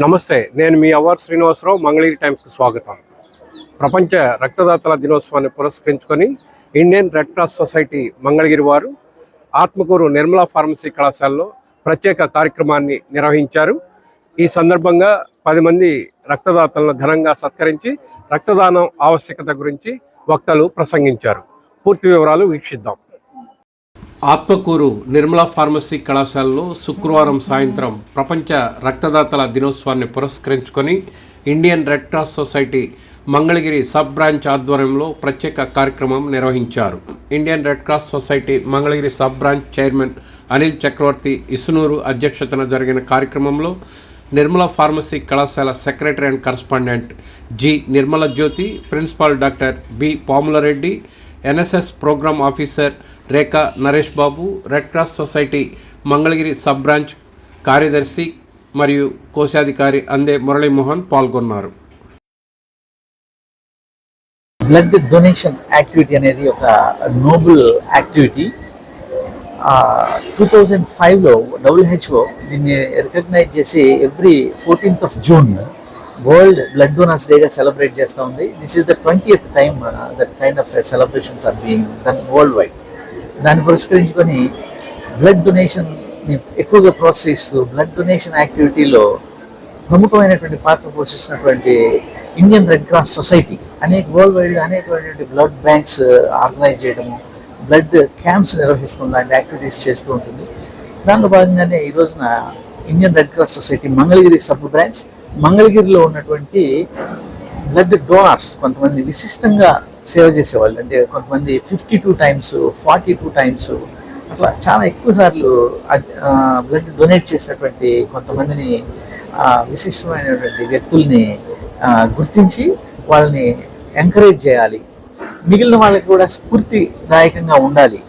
నమస్తే నేను మీ అవర్ శ్రీనివాసరావు మంగళగిరి టైమ్స్కి స్వాగతం. ప్రపంచ రక్తదాతల దినోత్సవాన్ని పురస్కరించుకొని Indian red cross society Mangalagiri వారు ఆత్మకూరు నిర్మలా ఫార్మసీ కళాశాలలో ప్రత్యేక కార్యక్రమాన్ని నిర్వహించారు. ఈ సందర్భంగా పది మంది రక్తదాతలను ఘనంగా సత్కరించి రక్తదానం ఆవశ్యకత గురించి వక్తలు ప్రసంగించారు. పూర్తి వివరాలు వీక్షిద్దాం. ఆత్మకూరు నిర్మలా ఫార్మసీ కళాశాలలో శుక్రవారం సాయంత్రం ప్రపంచ రక్తదాతల దినోత్సవాన్ని పురస్కరించుకొని Indian red cross society Mangalagiri sub branch ఆధ్వర్యంలో ప్రత్యేక కార్యక్రమం నిర్వహించారు. Indian red cross society Mangalagiri sub branch chairman Anil Chakravarthi Isunuru అధ్యక్షతన జరిగిన కార్యక్రమంలో నిర్మల ఫార్మసీ కళాశాల secretary and correspondent G Nirmala Jyothi principal doctor B Pamulareddy NSS programme officer Rekha Naresh Babu red cross society Mangalagiri sub branch కార్యదర్శి మరియు కోశాధికారి అందే మురళీమోహన్ పాల్గొన్నారు. బ్లడ్ డొనేషన్ యాక్టివిటీ అనేది ఒక నోబుల్ యాక్టివిటీ. టూ థౌజండ్ ఫైవ్లో డబ్ల్యూహెచ్ఓ దీన్ని రికగ్నైజ్ చేసి every fourteenth of June world blood donors డేగా సెలబ్రేట్ చేస్తూ ఉంది. This is the twentieth time that kind of celebrations are being done worldwide దాన్ని పురస్కరించుకొని బ్లడ్ డొనేషన్ని ఎక్కువగా ప్రోత్సహిస్తూ బ్లడ్ డొనేషన్ యాక్టివిటీలో ప్రముఖమైనటువంటి పాత్ర పోషిస్తున్నటువంటి ఇండియన్ రెడ్ క్రాస్ సొసైటీ అనేక వరల్డ్ వైడ్గా అనేకమైనటువంటి బ్లడ్ బ్యాంక్స్ ఆర్గనైజ్ చేయడము బ్లడ్ క్యాంప్స్ నిర్వహిస్తూ లాంటి యాక్టివిటీస్ చేస్తూ ఉంటుంది. దానిలో భాగంగానే ఈ రోజున Indian red cross society Mangalagiri sub branch మంగళగిరిలో ఉన్నటువంటి బ్లడ్ డోనార్స్ కొంతమంది విశిష్టంగా సేవ చేసేవాళ్ళు. అంటే కొంతమంది fifty two times forty two times అట్లా చాలా ఎక్కువ సార్లు బ్లడ్ డొనేట్ చేసినటువంటి కొంతమందిని విశిష్టమైనటువంటి వ్యక్తుల్ని గుర్తించి వాళ్ళని ఎంకరేజ్ చేయాలి. మిగిలిన వాళ్ళకి కూడా స్ఫూర్తిదాయకంగా ఉండాలి.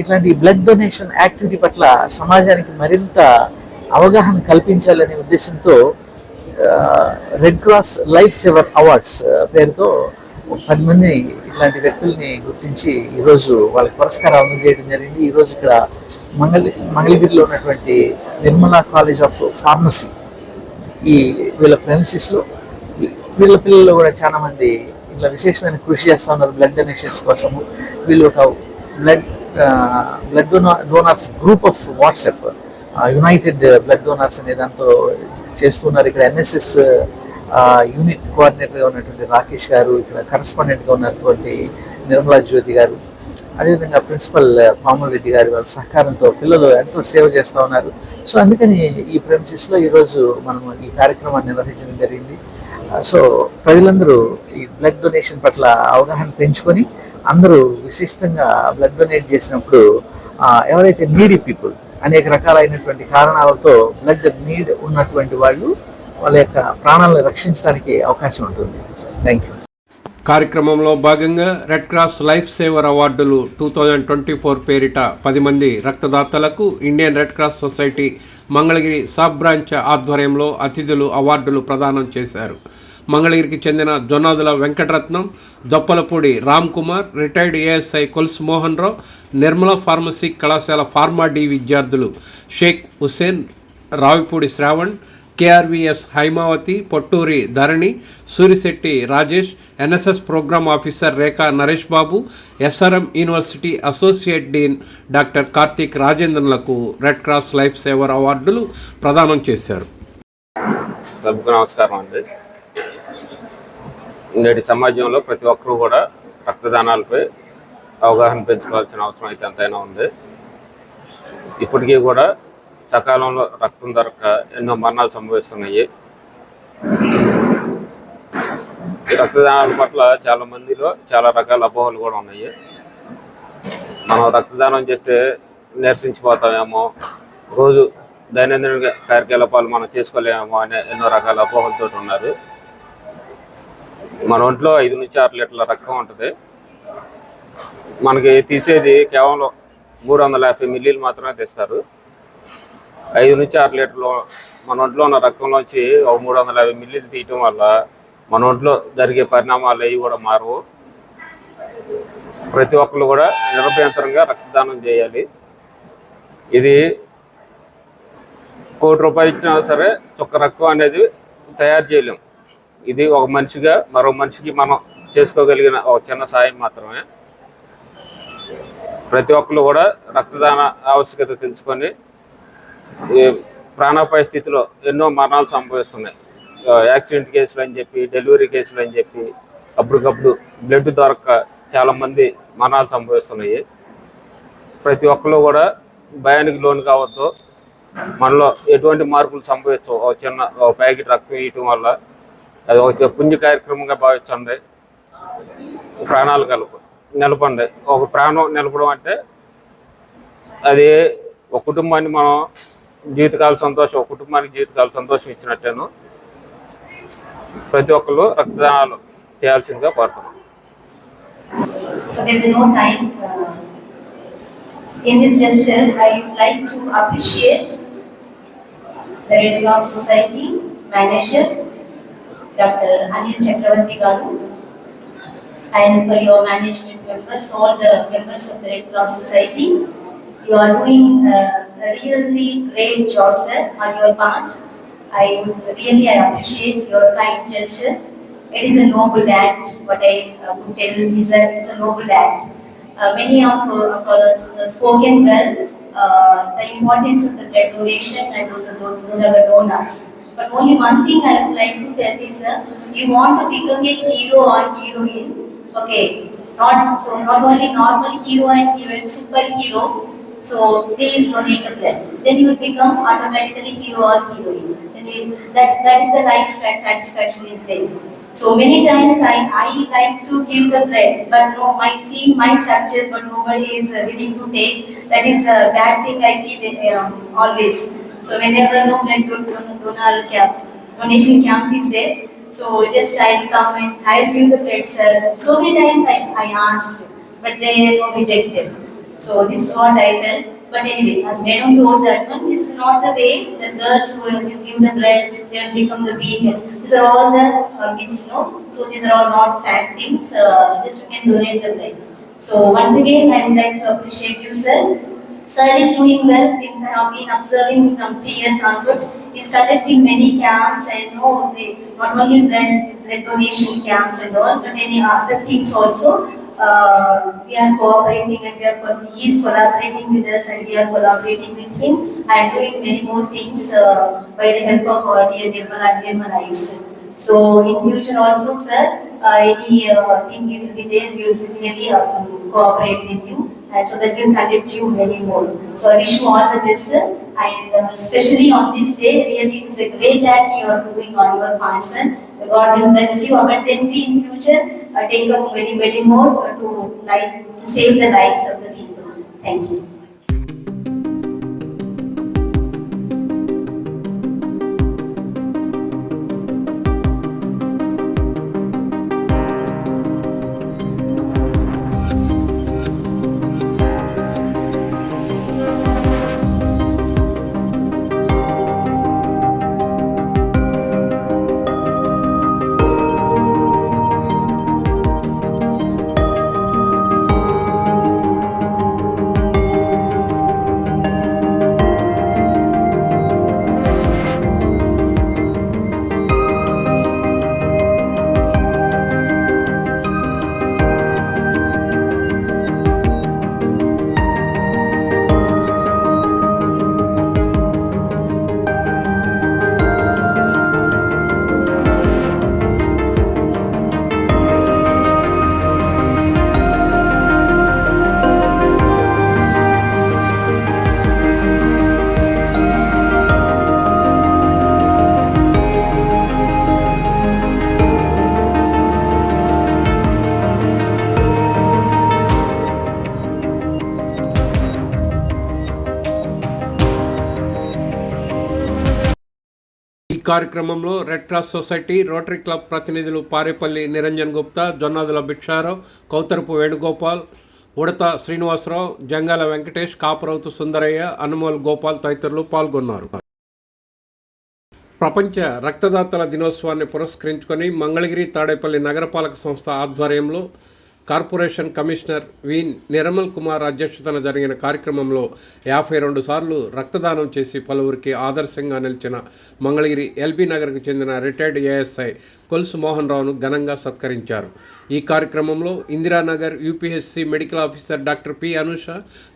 ఇట్లాంటి బ్లడ్ డొనేషన్ యాక్టివిటీ పట్ల సమాజానికి మరింత అవగాహన కల్పించాలనే ఉద్దేశంతో Red Cross life saver awards పేరుతో పది మంది ఇట్లాంటి వ్యక్తుల్ని గుర్తించి ఈరోజు వాళ్ళకి పురస్కారం అందజేయడం జరిగింది. ఈరోజు ఇక్కడ మంగళ మంగళగిరిలో ఉన్నటువంటి నిర్మలా కాలేజ్ ఆఫ్ ఫార్మసీ ఈ వీళ్ళ ప్రెమిసిస్లో వీళ్ళ పిల్లలు కూడా చాలామంది ఇట్లా విశేషమైన కృషి చేస్తూ ఉన్నారు బ్లడ్ డొనేషన్స్ కోసము. వీళ్ళు ఒక blood blood donors group of WhatsApp united blood donors అనే దాంతో చేస్తున్నారు ఇక్కడ ఎన్ఎస్ఎస్ యూనిట్ కోఆర్డినేటర్గా ఉన్నటువంటి రాకేష్ గారు ఇక్కడ కరస్పాండెంట్గా ఉన్నటువంటి నిర్మలా జ్యోతి గారు అదేవిధంగా ప్రిన్సిపల్ పాముల రెడ్డి గారి వాళ్ళ సహకారంతో పిల్లలు ఎంతో సేవ చేస్తూ ఉన్నారు. సో అందుకని ఈ ప్రెమిసెస్లో ఈరోజు మనం ఈ కార్యక్రమాన్ని నిర్వహించడం జరిగింది. సో ప్రజలందరూ ఈ బ్లడ్ డొనేషన్ పట్ల అవగాహన పెంచుకొని అందరూ విశిష్టంగా బ్లడ్ డొనేట్ చేసినప్పుడు ఎవరైతే నీడీ పీపుల్ అనేక రకాలైనటువంటి కారణాలతో బ్లడ్ నీడ్ ఉన్నటువంటి వాళ్ళు వాళ్ళ యొక్క ప్రాణాలను రక్షించడానికి అవకాశం ఉంటుంది. థ్యాంక్ యూ కార్యక్రమంలో భాగంగా రెడ్ క్రాస్ లైఫ్ సేవర్ అవార్డులు టూ థౌజండ్ ట్వంటీ ఫోర్ పేరిట పది మంది రక్తదాతలకు Indian red cross society Mangalagiri sub branch ఆధ్వర్యంలో అతిథులు అవార్డులు ప్రదానం చేశారు. మంగళగిరికి చెందిన Jonnadula Venkataratnam Doppalapudi Ram Kumar retired ASI Kolusu Mohan Rao Nirmala pharmacy కళాశాల ఫార్మా డి విద్యార్థులు Shaik Hussain Ravipudi Shravan కేఆర్విఎస్ Haimavathi Potturi Dharani Surisetti Rajesh NSS programme officer Rekha Naresh Babu SRM university associate dean doctor Karthik రాజేంద్రన్లకు red Cross life saver అవార్డులు ప్రదానం చేశారు. సభకు నమస్కారం అండి. నేటి సమాజంలో ప్రతి ఒక్కరూ కూడా రక్తదానాలపై అవగాహన పెంచుకోవాల్సిన అవసరం అయితే ఎంతైనా ఉంది. ఇప్పటికీ కూడా సకాలంలో రక్తం దొరక ఎన్నో మరణాలు సంభవిస్తున్నాయి. రక్తదానాల పట్ల చాలా మందిలో చాలా రకాల అపోహలు కూడా ఉన్నాయి. మనం రక్తదానం చేస్తే నిరసించిపోతామేమో రోజు దైనందిన కార్యకలాపాలు మనం చేసుకోలేమో అనే ఎన్నో రకాల అపోహలతో ఉన్నారు. మన ఒంట్లో ఐదు నుంచి ఆరు లీటర్ల రక్తం ఉంటుంది. మనకి తీసేది కేవలం మూడు వందల యాభై మిల్లీలు మాత్రమే తీస్తారు. ఐదు నుంచి ఆరు లీటర్లు మన ఒంట్లో ఉన్న రక్తంలోంచి ఒక మూడు వందల యాభై మిల్లీలు తీయటం వల్ల మన ఒంట్లో జరిగే పరిణామాలు అవి కూడా మారవు. ప్రతి ఒక్కరు కూడా నిరభ్యంతరంగా రక్తదానం చేయాలి. ఇది కోటి రూపాయలు ఇచ్చినా సరే చుక్క రక్తం అనేది తయారు చేయలేం. ఇది ఒక మనిషిగా మరో మనిషికి మనం చేసుకోగలిగిన ఒక చిన్న సాయం మాత్రమే. ప్రతి ఒక్కరు కూడా రక్తదాన ఆవశ్యకత తెలుసుకొని ప్రాణాపాయ స్థితిలో ఎన్నో మరణాలు సంభవిస్తున్నాయి. యాక్సిడెంట్ కేసులు అని చెప్పి డెలివరీ కేసులు అని చెప్పి అప్పటికప్పుడు బ్లడ్ దొరక్క చాలామంది మరణాలు సంభవిస్తున్నాయి. ప్రతి ఒక్కరు కూడా భయానికి లోను కావద్దు. మనలో ఎటువంటి మార్పులు సంభవించవు. ఒక చిన్న ఒక ప్యాకెట్ రక్తం ఇవ్వటం వల్ల అది ఒక పుణ్య కార్యక్రమంగా భావించండి. ప్రాణాలు కలుపు నిలపండి. ఒక ప్రాణం నిలపడం అంటే అది ఒక కుటుంబాన్ని మనం జీవితకాల సంతోషం కుటుంబానికి జీవితకాల సంతోషం ఇచ్చినట్టేను ప్రతి ఒక్కరు రక్తదానాలు చేయాల్సిందిగా కోరుతున్నాను So there's no time. Uh, in this gesture, I would like to appreciate the Red Cross Society manager, Dr. Anil Chakravarti Garu, and for your management members, all the members of the Red Cross Society. You are doing uh, really great job, sir, on your part. I would really appreciate your kind gesture. It is a noble act. What I uh, would tell is that it's a noble act. Uh, many of uh, us uh, spoken well uh, the importance of the donation and those are the, those are the donors. But only one thing I would like to tell is uh, you want to become a hero or heroine. Okay, not so not only normal hero and heroine, superhero. So please donate the blood. Then you become automatically hero or heroine. Then you, that that is the life satisfaction is there. So many times I, I like to give the blood, but no, I see my structure, but nobody is uh, willing to take. That is a bad thing I feel um, always. So whenever no blood don- don- donor camp, donation camp is there, so just I'll come and I'll give the blood, sir. So many times I, I asked, but they were rejected. So this is what I felt. But anyway, as Madam told that one, this is not the way the girls who will give the blood, they will become the and These are all the uh, myths, no? So these are all not fact things, uh, just you can donate the blood. So once again, I would like to appreciate you, sir. Sir is doing well since I have been observing from three years onwards. He's conducting many camps and no, not only blood donation camps and all, but any other things also. Uh, we are cooperating and we are, he is collaborating with us and we are collaborating with him and doing many more things uh, by the help of our dear Nirmala and Nirmala itself. So in future also, sir, uh, any uh, thing you will be there, we will really uh, cooperate with you and so that we will conduct you many more. So I wish you all the best, sir. And uh, especially on this day, really it is a great act you are doing on your sir. God will bless you abundantly in future. Uh, take up many, many more to like to save the lives of the people. Thank you. కార్యక్రమంలో red cross society rotary club ప్రతినిధులు పారేపల్లి నిరంజన్ గుప్తా జొన్నాదుల భిక్షారావు కౌతరపు వేణుగోపాల్ ఉడత శ్రీనివాసరావు జంగాల వెంకటేష్ కాపరౌతు సుందరయ్య అనుమోల్ గోపాల్ తదితరులు పాల్గొన్నారు. ప్రపంచ రక్తదాతల దినోత్సవాన్ని పురస్కరించుకొని మంగళగిరి తాడేపల్లి నగరపాలక సంస్థ ఆధ్వర్యంలో corporation commissioner V Nirmal Kumar అధ్యక్షతన జరిగిన కార్యక్రమంలో యాభై రెండు సార్లు రక్తదానం చేసి పలువురికి ఆదర్శంగా నిలిచిన మంగళగిరి ఎల్బీ నగర్కు చెందిన రిటైర్డ్ ఏఎస్ఐ కొలుసు మోహన్ రావును ఘనంగా సత్కరించారు. ఈ కార్యక్రమంలో Indiranagar UPSC medical officer doctor P Anusha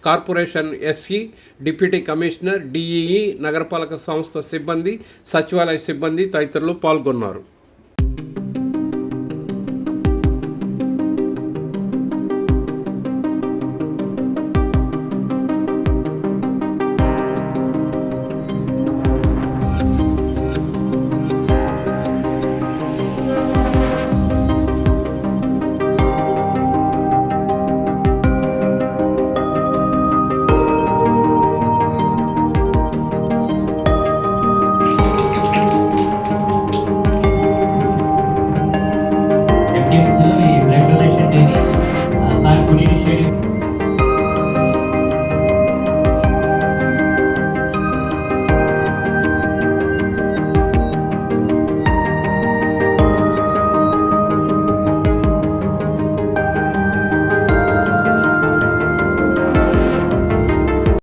corporation SC deputy commissioner DEE నగరపాలక సంస్థ సిబ్బంది సచివాలయ సిబ్బంది తదితరులు పాల్గొన్నారు.